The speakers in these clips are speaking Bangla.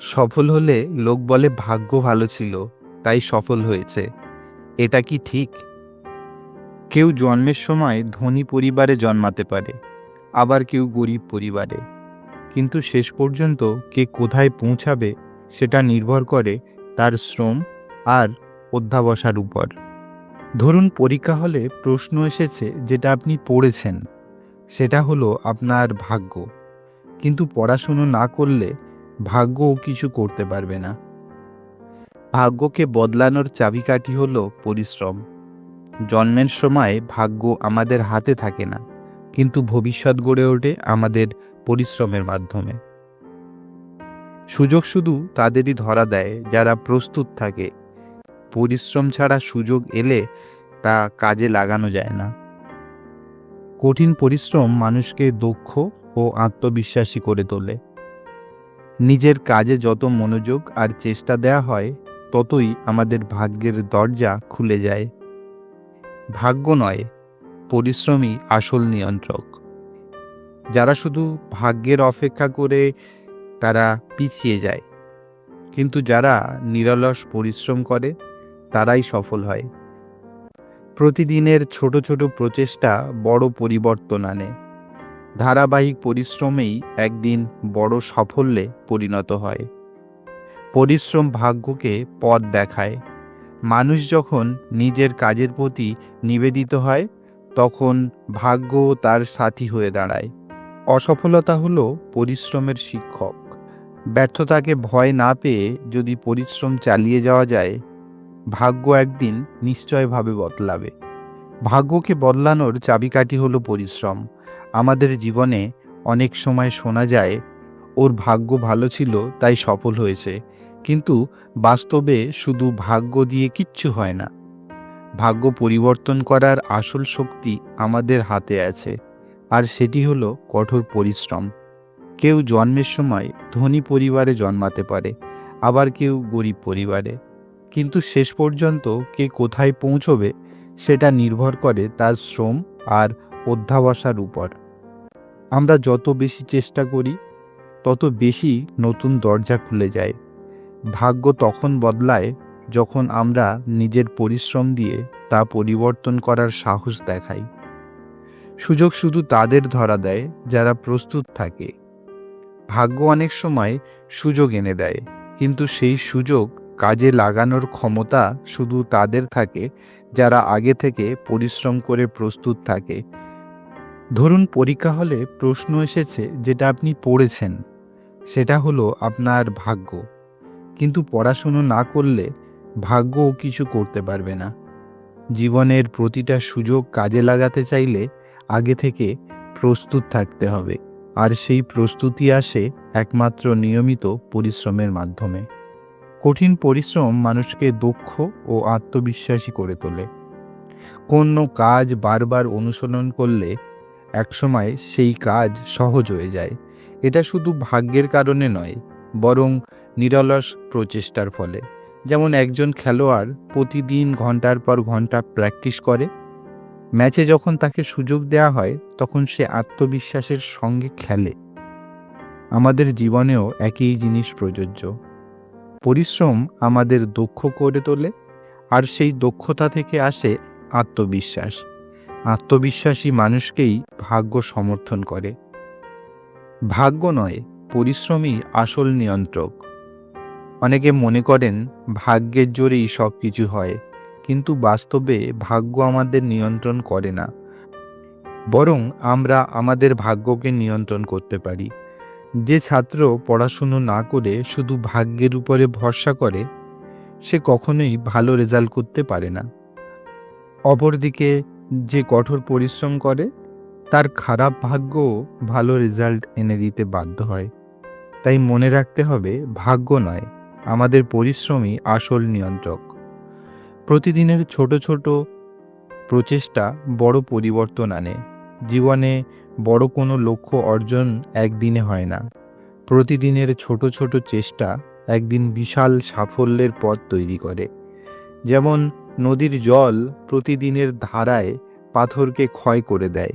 সফল হলে লোক বলে ভাগ্য ভালো ছিল, তাই সফল হয়েছে। এটা কি ঠিক? কেউ জন্মের সময় ধনী পরিবারে জন্মাতে পারে, আবার কেউ গরিব পরিবারে। কিন্তু শেষ পর্যন্ত কে কোথায় পৌঁছাবে, সেটা নির্ভর করে তার শ্রম আর অধ্যাবসার উপর। ধরুন পরীক্ষা হলে প্রশ্ন এসেছে যেটা আপনি পড়েছেন, সেটা হলো আপনার ভাগ্য। কিন্তু পড়াশুনো না করলে ভাগ্যও কিছু করতে পারবে না। ভাগ্যকে বদলানোর চাবিকাঠি হল পরিশ্রম। জন্মের সময় ভাগ্য আমাদের হাতে থাকে না, কিন্তু ভবিষ্যৎ গড়ে ওঠে আমাদের পরিশ্রমের মাধ্যমে। সুযোগ শুধু তাদেরই ধরা দেয়, যারা প্রস্তুত থাকে। পরিশ্রম ছাড়া সুযোগ এলে তা কাজে লাগানো যায় না। কঠিন পরিশ্রম মানুষকে দক্ষ ও আত্মবিশ্বাসী করে তোলে। নিজের কাজে যত মনোযোগ আর চেষ্টা দেয়া হয়, ততই আমাদের ভাগ্যের দরজা খুলে যায়। ভাগ্য নয়, পরিশ্রমই আসল নিয়ন্ত্রক। যারা শুধু ভাগ্যের অপেক্ষা করে তারা পিছিয়ে যায়। কিন্তু যারা নিরলস পরিশ্রম করে, তারাই সফল হয়। প্রতিদিনের ছোট ছোট প্রচেষ্টা বড় পরিবর্তন আনে। ধারাবাহিক পরিশ্রমেই একদিন বড় সাফল্যে পরিণত হয়। পরিশ্রম ভাগ্যকে পথ দেখায়। মানুষ যখন নিজের কাজের প্রতি নিবেদিত হয়, তখন ভাগ্য তার সাথী হয়ে দাঁড়ায়। অসফলতা হল পরিশ্রমের শিক্ষক। ব্যর্থতাকে ভয় না পেয়ে যদি পরিশ্রম চালিয়ে যাওয়া যায়, ভাগ্য একদিন নিশ্চয়ভাবে বদলাবে। ভাগ্যকে বদলানোর চাবিকাঠি হলো পরিশ্রম। আমাদের জীবনে অনেক সময় শোনা যায়, ওর ভাগ্য ভালো ছিল, তাই সফল হয়েছে। কিন্তু বাস্তবে শুধু ভাগ্য দিয়ে কিচ্ছু হয় না। ভাগ্য পরিবর্তন করার আসল শক্তি আমাদের হাতে আছে। আর সেটি হলো কঠোর পরিশ্রম। কেউ জন্মের সময় ধনী পরিবারে জন্মাতে পারে, আবার কেউ গরিব পরিবারে। কিন্তু শেষ পর্যন্ত কে কোথায় পৌঁছবে, সেটা নির্ভর করে তার শ্রম আর অধ্যাবসার উপর। আমরা যত বেশি চেষ্টা করি, তত বেশি নতুন দরজা খুলে যায়। ভাগ্য তখন বদলায় যখন আমরা নিজের পরিশ্রম দিয়ে তা পরিবর্তন করার সাহস দেখাই। সুযোগ শুধু তাদের ধরা দেয়, যারা প্রস্তুত থাকে। ভাগ্য অনেক সময় সুযোগ এনে দেয়, কিন্তু সেই সুযোগ কাজে লাগানোর ক্ষমতা শুধু তাদের থাকে, যারা আগে থেকে পরিশ্রম করে প্রস্তুত থাকে। ধরুন পরীক্ষা হলে প্রশ্ন এসেছে যেটা আপনি পড়েছেন, সেটা হলো আপনার ভাগ্য। কিন্তু পড়াশুনো না করলে ভাগ্যও কিছু করতে পারবে না। জীবনের প্রতিটা সুযোগ কাজে লাগাতে চাইলে আগে থেকে প্রস্তুত থাকতে হবে, আর সেই প্রস্তুতি আসে একমাত্র নিয়মিত পরিশ্রমের মাধ্যমে। কঠিন পরিশ্রম মানুষকে দক্ষ ও আত্মবিশ্বাসী করে তোলে। কোনো কাজ বারবার অনুসরণ করলে একসময় সেই কাজ সহজ হয়ে যায়। এটা শুধু ভাগ্যের কারণে নয়, বরং নিরলস প্রচেষ্টার ফলে। যেমন একজন খেলোয়াড় প্রতিদিন ঘণ্টার পর ঘণ্টা প্র্যাকটিস করে, ম্যাচে যখন তাকে সুযোগ দেওয়া হয়, তখন সে আত্মবিশ্বাসের সঙ্গে খেলে। আমাদের জীবনেও একই জিনিস প্রযোজ্য। পরিশ্রম আমাদের দক্ষ করে তোলে, আর সেই দক্ষতা থেকে আসে আত্মবিশ্বাস। আত্মবিশ্বাসী মানুষকেই ভাগ্য সমর্থন করে। ভাগ্য নয়, পরিশ্রমই আসল নিয়ন্ত্রক। অনেকে মনে করেন, ভাগ্যের জোরেই সব কিছু হয়, কিন্তু বাস্তবে ভাগ্য আমাদের নিয়ন্ত্রণ করে না। বরং আমরা আমাদের ভাগ্যকে নিয়ন্ত্রণ করতে পারি। যে ছাত্র পড়াশুনো না করে শুধু ভাগ্যের উপরে ভরসা করে, সে কখনোই ভালো রেজাল্ট করতে পারে না। অপরদিকে যে কঠোর পরিশ্রম করে, তার খারাপ ভাগ্যও ভালো রেজাল্ট এনে দিতে বাধ্য হয়। তাই মনে রাখতে হবে, ভাগ্য নয়, আমাদের পরিশ্রমই আসল নিয়ন্ত্রক। প্রতিদিনের ছোট ছোট প্রচেষ্টা বড় পরিবর্তন আনে। জীবনে বড় কোনো লক্ষ্য অর্জন একদিনে হয় না। প্রতিদিনের ছোট ছোট চেষ্টা একদিন বিশাল সাফল্যের পথ তৈরি করে। যেমন নদীর জল প্রতিদিনের ধারায় পাথরকে ক্ষয় করে দেয়,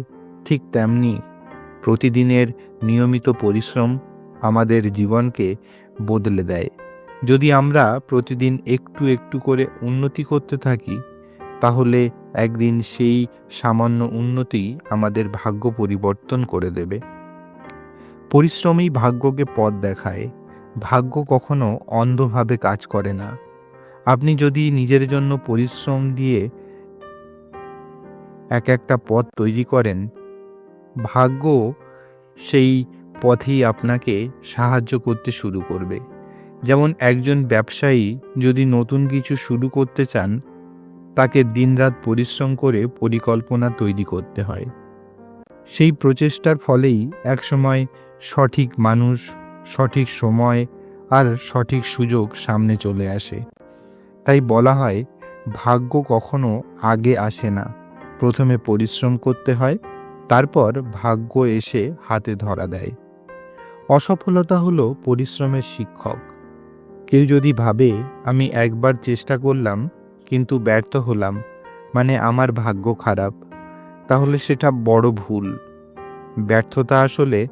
ঠিক তেমনি প্রতিদিনের নিয়মিত পরিশ্রম আমাদের জীবনকে বদলে দেয়। যদি আমরা প্রতিদিন একটু একটু করে উন্নতি করতে থাকি, তাহলে একদিন সেই সামান্য উন্নতি আমাদের ভাগ্য পরিবর্তন করে দেবে। পরিশ্রমই ভাগ্যকে পথ দেখায়। ভাগ্য কখনো অন্ধভাবে কাজ করে না। আপনি যদি নিজের জন্য পরিশ্রম দিয়ে এক একটা পথ তৈরি করেন, ভাগ্য সেই পথেই আপনাকে সাহায্য করতে শুরু করবে। যেমন একজন ব্যবসায়ী যদি নতুন কিছু শুরু করতে চান, তাকে দিনরাত পরিশ্রম করে পরিকল্পনা তৈরি করতে হয়। সেই প্রচেষ্টার ফলেই একসময় সঠিক মানুষ, সঠিক সময় আর সঠিক সুযোগ সামনে চলে আসে। তাই বলা হয়, ভাগ্য কখনো আগে আসে না। প্রথমে পরিশ্রম করতে হয়, তারপর ভাগ্য এসে হাতে ধরা দেয়। অসফলতা হলো পরিশ্রমের শিক্ষক। কেউ যদি ভাবে, আমি একবার চেষ্টা করলাম, কিন্তু ব্যর্থ হলাম মানে আমার ভাগ্য খারাপ, তাহলে সেটা বড় ভুল। ব্যর্থতা আসলে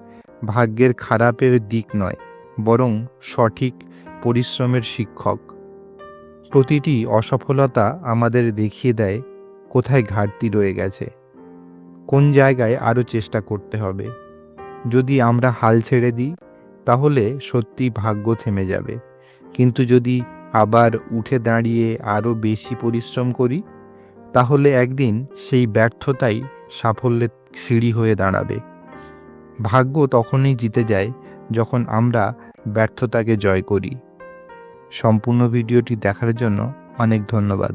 ভাগ্যের খারাপের দিক নয়, বরং সঠিক পরিশ্রমের শিক্ষক। প্রতিটি অসফলতা আমাদের দেখিয়ে দেয় কোথায় ঘাটতি রয়ে গেছে, কোন জায়গায় আরও চেষ্টা করতে হবে। যদি আমরা হাল ছেড়ে দিই, তাহলে সত্যি ভাগ্য থেমে যাবে। কিন্তু যদি আবার উঠে দাঁড়িয়ে আরও বেশি পরিশ্রম করি, তাহলে একদিন সেই ব্যর্থতাই সাফল্যের সিঁড়ি হয়ে দাঁড়াবে। ভাগ্য তখনই জিতে যায় যখন আমরা ব্যর্থতাকে জয় করি। সম্পূর্ণ ভিডিওটি দেখার জন্য অনেক ধন্যবাদ।